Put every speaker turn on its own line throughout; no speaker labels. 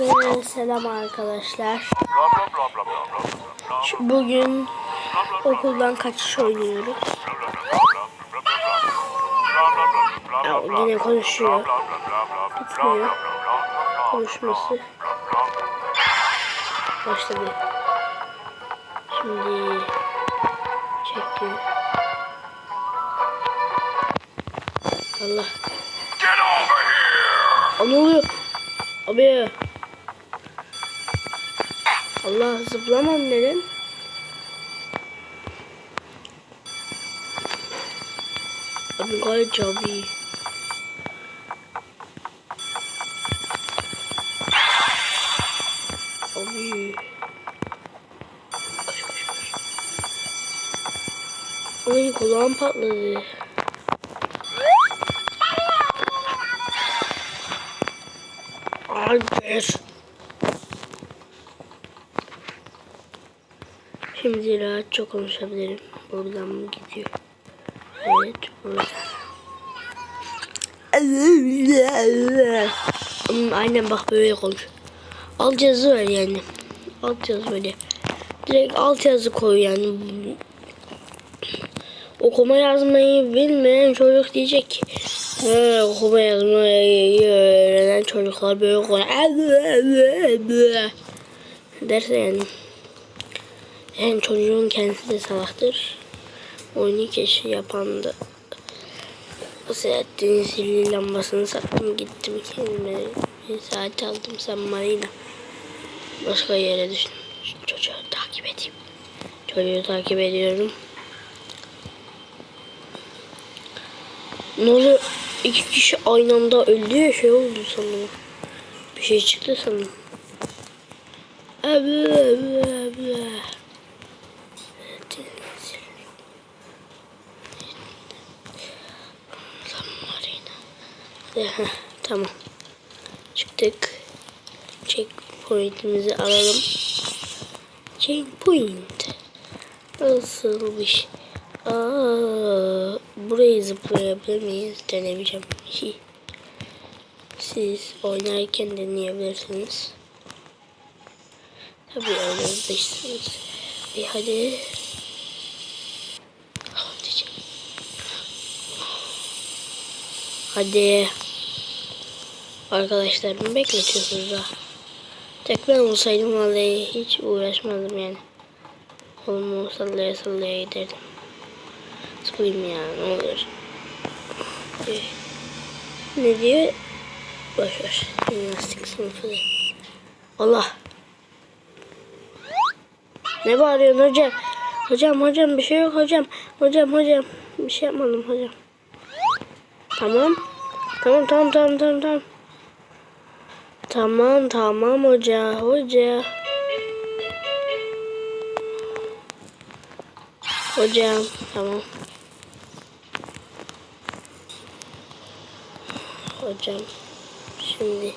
Hepinize selam arkadaşlar. Bugün okuldan kaçış oynuyoruz. Ya, yine konuşuyor. Bitmiyor. Konuşması. Başladı. Şimdi çekiyor. Allah. Ne oluyor? Abi. Allah zıplamam neden? Abi gayet abi. Abi. Koş koş. Ay kulağım patladı. Hayır. Şimdi rahatça konuşabilirim. Buradan mı gidiyor? Evet, buradan. Aynen bak böyle konuş. Alt yazı ver yani. Alt yazı böyle. Direkt alt yazı koy yani. Okuma yazmayı bilmeyen çocuk diyecek ki "Ha, okuma yazmayı öğrenen çocuklar böyle konuş. Derse yani. Yani çocuğun kendisi de salaktır. Oyunu keşfi yapan da Selahattin'in sihirli lambasını sattım gittim kendime bir saat aldım sen marina. Başka yere düştüm. Şu çocuğu takip edeyim. Çocuğu takip ediyorum. Ne oluyor? İki kişi aynı anda öldü ya şey oldu sandım. Bir şey çıktı sandım. Abi abi abi. Heh, tamam. Çıktık. Checkpoint'imizi alalım. Checkpoint. Nasıl bir şey? Aa, burayı zıplayabilir miyiz? Denemeyeceğim. Siz oynarken deneyebilirsiniz. Tabii oynayabilirsiniz. Bir hadi. Ah, diyeceğim. Hadi. Arkadaşlarımı bekletiyorsunuz ha. Tek ben olsaydım vallahi hiç uğraşmazdım yani. Kolumu sallaya sallaya giderdim. Sıkılayım ya ne olur. Eh, Ne diyor? Boş ver. Jimnastik sınıfı. Allah. Ne bağırıyorsun hocam? Hocam hocam bir şey yok hocam. Hocam hocam. Bir şey yapmadım hocam. Tamam. Tamam tamam tamam tamam tamam. Tamam tamam hoca hoca. Hocam tamam. Hocam şimdi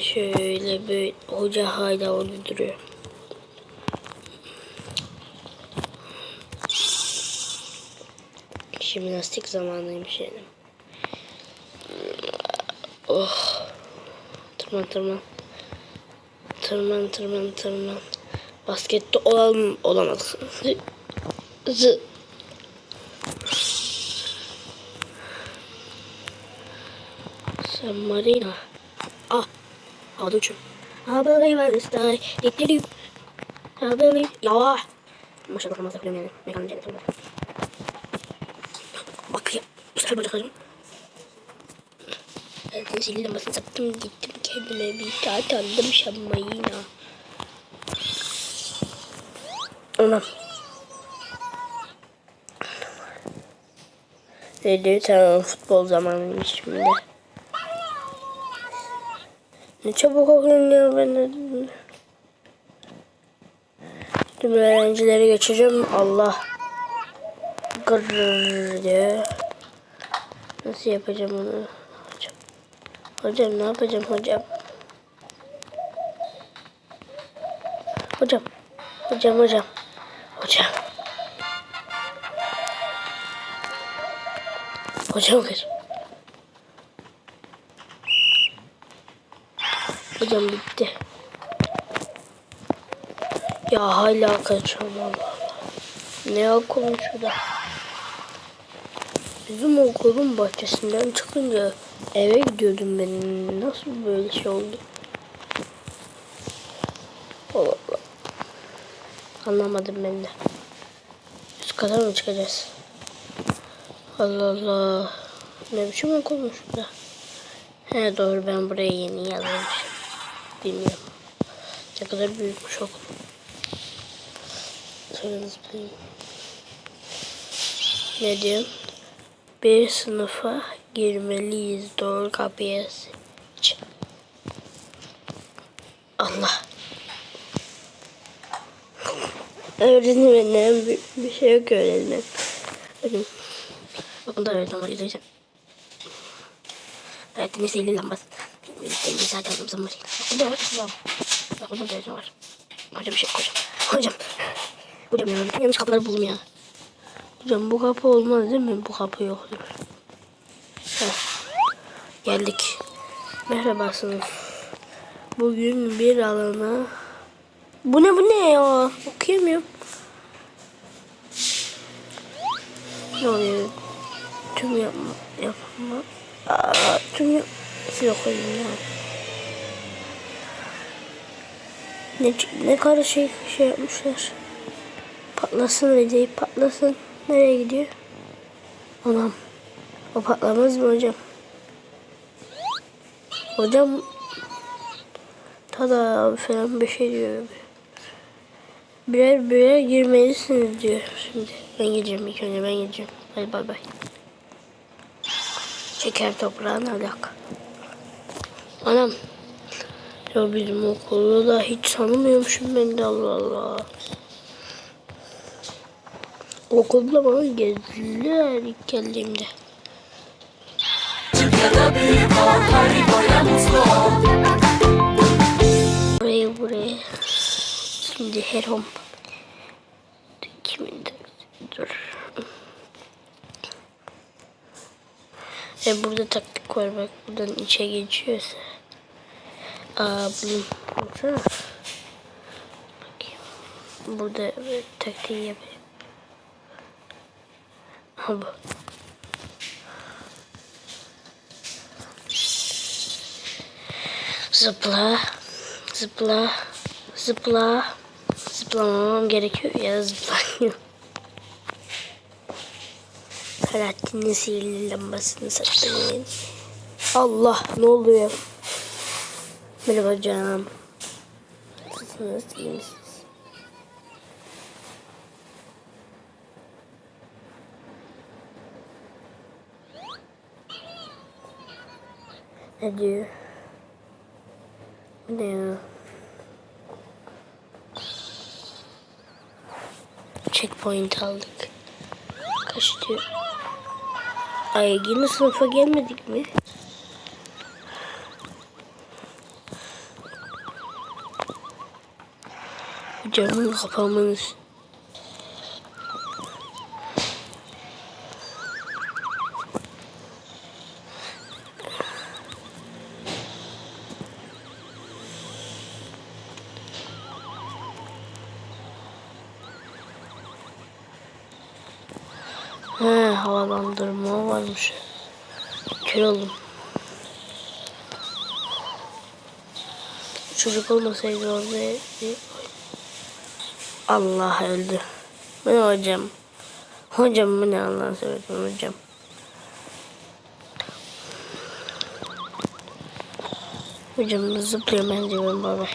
şöyle bir hoca hala orada duruyor. Jimnastik zamanıymış yani. Oh. Tırman tırman. Tırman tırman tırman. Baskette olalım olamaz. Zı. Sen Marina. Ah. Havada uçuyorum. I believe I will die. Did you do? I believe. Ya. Maşallah namaz yapıyorum yani. Mekanın cennetim var. Bak ya. Bu sefer bacaklarım. Ben zil lambasını sattım gittim kendime bir saat aldım şammayına. Anam. Dedi tamam futbol zamanıymış şimdi. Ne çabuk ya ben de. Tüm öğrencileri geçeceğim. Allah. Gırrrr diyor. Nasıl yapacağım onu? Hocam. Ne yapacağım hocam? Hocam. Hocam hocam. Hocam. Hocam kız. Hocam bitti. Ya hala kaçıyorum Allah Allah. Ne okulun şurada? Bizim okulun bahçesinden çıkınca eve gidiyordum ben. Nasıl böyle şey oldu? Allah Allah. Anlamadım ben de. Üst kata mı çıkacağız? Allah Allah. Ne biçim okulmuş burada? He doğru ben buraya yeni yazılmışım. Bilmiyorum. Ne kadar büyükmüş okul. Sorunuz bileyim. Ne diyor? Bir sınıfa girmeliyiz. Doğru kapıya. Allah. Öğretmenim bir, bir şey yok öğretmenim. Bakın. Bakın da öğretmen var izleyeceğim. Öğretmenin sihirli lambası. Benim zaman. Burada var. Burada var. Bak burada da öğretmen var. Hocam bir şey yok hocam. Hocam. Hocam bütün yanlış kapıları buldum ya. Hocam bu kapı olmaz değil mi? Bu kapı yoktur. Heh. Geldik. Merhaba sınıf. Bugün bir alana... Bu ne bu ne ya? Okuyamıyorum. Ne oluyor? Tüm yapma. Yapma. Aa, tüm yap... Siz okuyun ya. Ne, ne kadar şey, şey yapmışlar. Patlasın Recep patlasın. Nereye gidiyor? Anam. O patlamaz mı hocam? Hocam tada falan bir şey diyor. Birer birer girmelisiniz diyor şimdi. Ben gireceğim ilk önce ben gireceğim. Hadi bay bay. Şeker toprağın alak. Anam. Ya bizim okulu da hiç tanımıyormuşum ben de Allah Allah. Okulda bana gezdiler ilk geldiğimde.
Mutlu ol.
Buraya buraya. Şimdi her home. Kimin dur. E burada taktik var bak buradan içe geçiyorsa. Aa bunu baksana. Bakayım. Burada taktiği yapayım. Ha Zıpla. Zıpla. Zıpla. Zıplamamam gerekiyor ya zıplamıyorum. Alaaddin'in sihirli lambasını satayım. Allah ne oluyor? Merhaba canım. Nasılsınız? iyi misiniz? Ne diyor? Ne? Checkpoint aldık. Kaç diyor? Ay yine sınıfa gelmedik mi? Camın kapamanız. He havalandırma varmış. Kör oldum. Çocuk olmasaydı orada. Allah öldü. Bu ne hocam? Hocam bu ne Allah'ını seversen hocam. Hocam zıplıyorum ben diyorum bay bay.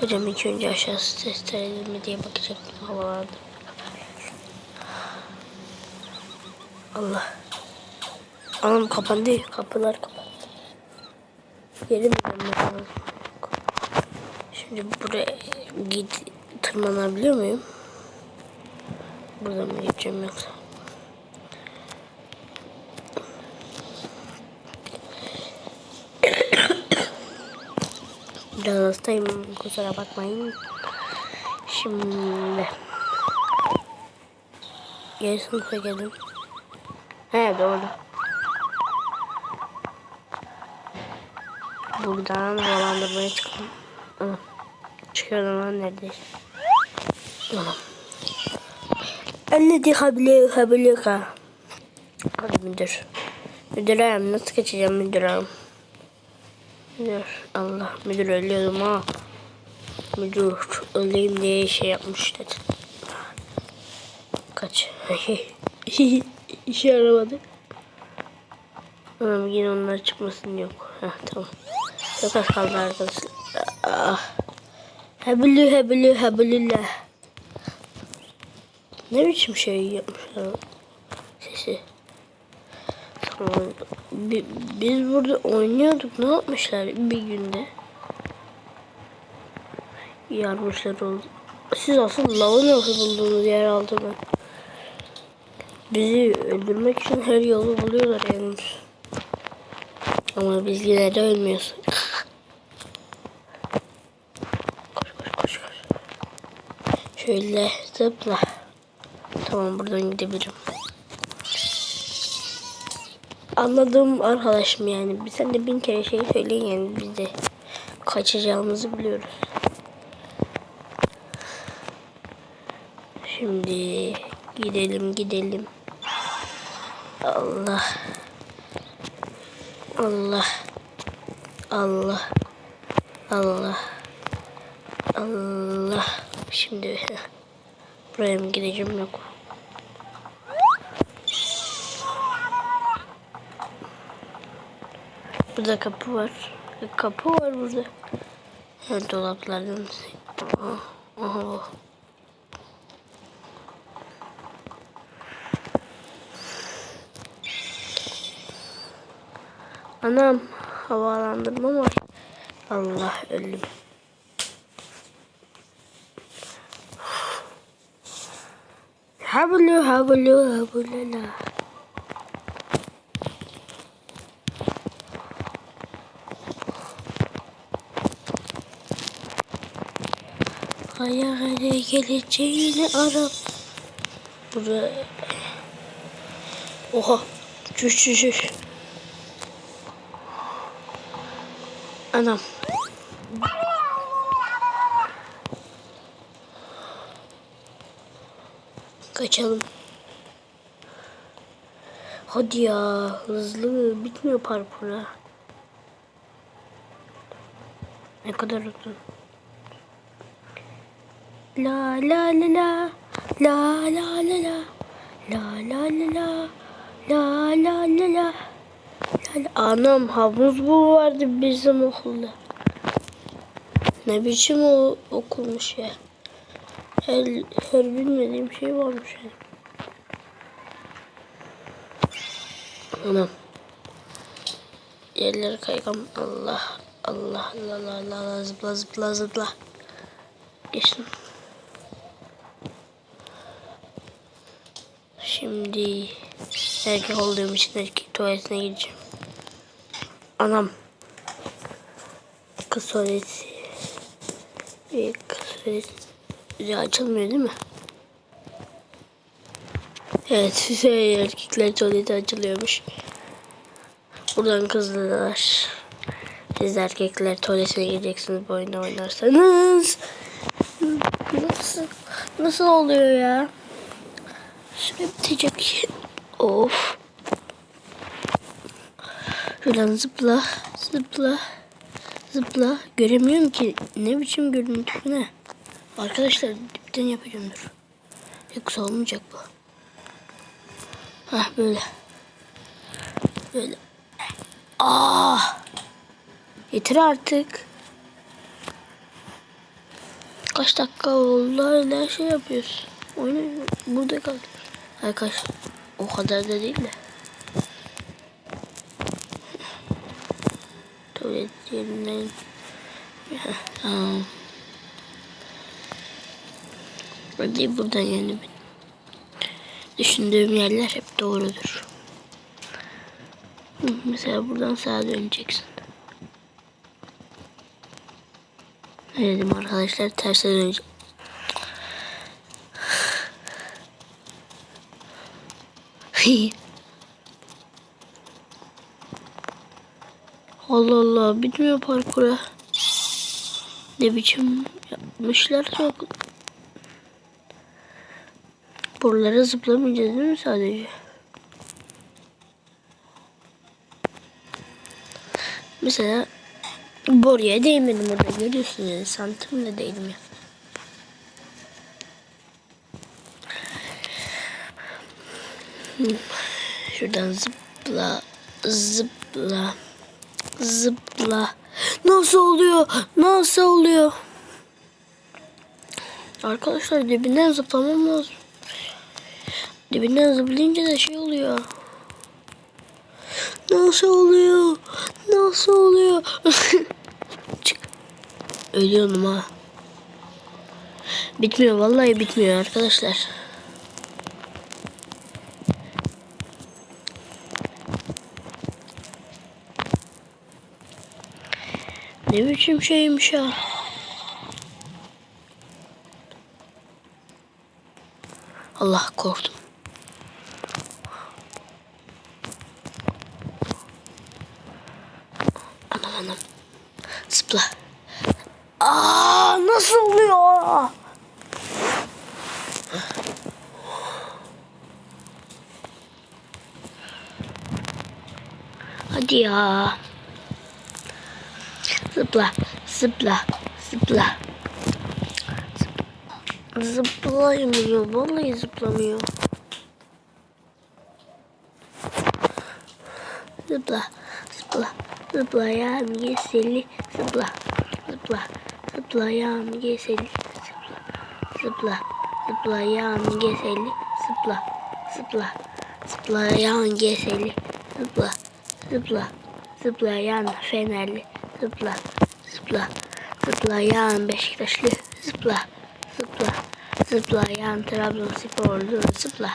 Hocam ilk önce aşağısı test edilir mi diye bakacaktım havalarda. Allah. Anam kapandı. Kapılar kapandı. Dönmek lazım? Şimdi buraya git tırmanabiliyor muyum? Buradan mı geçeceğim yoksa? Biraz hastayım kusura bakmayın. Şimdi Geri sınıfa geldim. He doğru. Buradan havalandırmaya çıkalım. Anam. Çıkıyordum lan neredeyse. Anam. Anne di habile habile ka. Hadi müdür. Müdürüm nasıl kaçacağım müdürüm? Müdür. Allah müdür ölüyordum ha. Müdür öleyim diye şey yapmış dedi. Kaç. İşe yaramadı. Anam yine onlar çıkmasın yok. Heh, tamam. Çok az kaldı arkadaşlar. Ah. Hebülü hebülü hebülüle. Ne biçim şey yapmışlar sesi. Tamam. Bi- Biz burada oynuyorduk. Ne yapmışlar bir günde? Yarmışlar oldu. Siz asıl lavı nasıl buldunuz yer altını? Bizi öldürmek için her yolu buluyorlar yalnız. Ama biz yine de ölmüyoruz. koş koş koş koş. Şöyle zıpla. Tamam buradan gidebilirim. Anladım arkadaşım yani. Sen de bin kere şey söyleyin yani biz de kaçacağımızı biliyoruz. Şimdi gidelim gidelim. Allah. Allah. Allah. Allah. Allah. Şimdi buraya mı gideceğim yok. Burada kapı var. Kapı var burada. Yani dolaplardan. Aha, aha Anam havalandırma var. Allah öldüm. Hablu hablu hablala. Hayale geleceğini arap. Buraya. Oha. Çüş çüş çüş. Anam. Kaçalım. Hadi ya hızlı bitmiyor parkura. Ne kadar uzun. La la la la la la la la la la la la la la la la yani anam havuz bu vardı bizim okulda. Ne biçim o okulmuş ya. Her, her bilmediğim şey varmış yani. Anam. Yerleri kaygam. Allah. Allah Allah Allah Allah, Allah zıpla zıpla zıpla. Geçtim. Şimdi erkek olduğum için erkek tuvaletine gideceğim. Anam. Kız. Bir kız tuvaleti açılmıyor değil mi? Evet size erkekler tuvaleti açılıyormuş. Buradan kızlar. Siz erkekler tuvaletine gideceksiniz bu oyunu oynarsanız. Nasıl, nasıl oluyor ya? Süre bitecek. Of. Şuradan zıpla, zıpla, zıpla. Göremiyorum ki. Ne biçim görüntü ne? Arkadaşlar dipten yapacağım dur. Yoksa olmayacak bu. Hah böyle. Böyle. Aa! Yeter artık. Kaç dakika oldu hala şey yapıyoruz. Oyunu burada kaldı. Arkadaş o kadar da değil de. Yerinden. Tamam. Hadi buradan yani düşündüğüm yerler hep doğrudur. Mesela buradan sağa döneceksin. Ne dedim arkadaşlar terse dönecek. Allah Allah bitmiyor parkura. Ne biçim yapmışlar çok. Buralara zıplamayacağız değil mi sadece? Mesela boruya değmedim orada görüyorsunuz yani santimle değdim ya. Şuradan zıpla zıpla zıpla. Nasıl oluyor? Nasıl oluyor? Arkadaşlar dibinden zıplamam lazım. Dibinden zıplayınca da şey oluyor. Nasıl oluyor? Nasıl oluyor? Çık. Ölüyorum ha. Bitmiyor vallahi bitmiyor arkadaşlar. Ne biçim şeymiş ya. Allah korktum. Anam anam. Zıpla. Aa nasıl oluyor? Hadi ya. Zıpla, zıpla, zıpla. Zıp- Zıplayamıyor, vallahi zıplamıyor. Zıpla, zıpla, zıpla ya seni zıpla, zıpla, zıpla ya seni zıpla, zıpla, zıpla ya seni zıpla, zıpla, zıpla ya seni zıpla, zıpla, zıplayan Fenerli. Zıpla, zıpla, zıplayan Beşiktaşlı zıpla, zıpla, zıplayan Trabzonsporlu zıpla.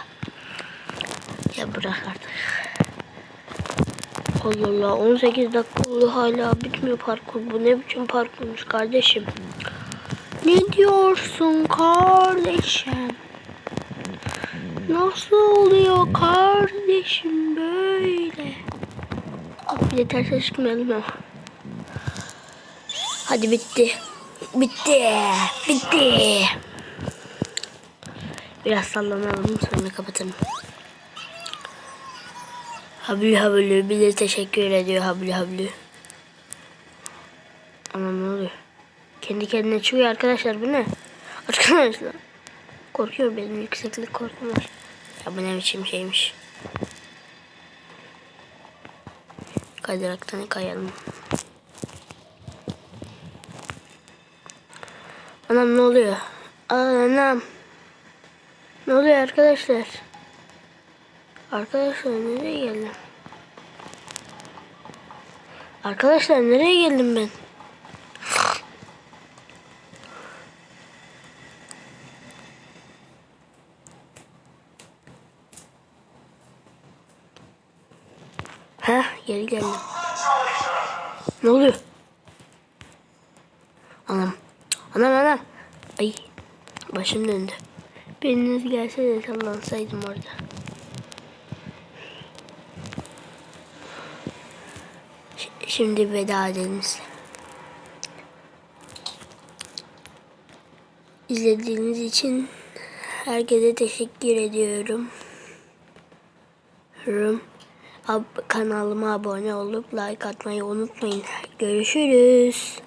Ya bırak artık. Allah Allah 18 dakika oldu hala bitmiyor parkur. Bu ne biçim parkurmuş kardeşim? Ne diyorsun kardeşim? Nasıl oluyor kardeşim böyle? Bir de ters çıkmayalım ama. Hadi bitti. Bitti. Bitti. Biraz sallanalım sonra kapatalım. Hablü hablü bir de teşekkür ediyor hablü hablü. Anam ne oluyor? Kendi kendine çıkıyor arkadaşlar bu ne? Arkadaşlar. Korkuyor benim yükseklik korkum. Ya bu ne biçim şeymiş. Kaydıraktan kayalım. Anam ne oluyor? Anam. Ne oluyor arkadaşlar? Arkadaşlar nereye geldim? Arkadaşlar nereye geldim ben? Ha geri geldim. Ne oluyor? Anam. Anam anam. Ay. Başım döndü. Biriniz gelse de sallansaydım orada. Şimdi veda edelim size. İzlediğiniz için herkese teşekkür ediyorum. Rum. Ab- kanalıma abone olup like atmayı unutmayın. Görüşürüz.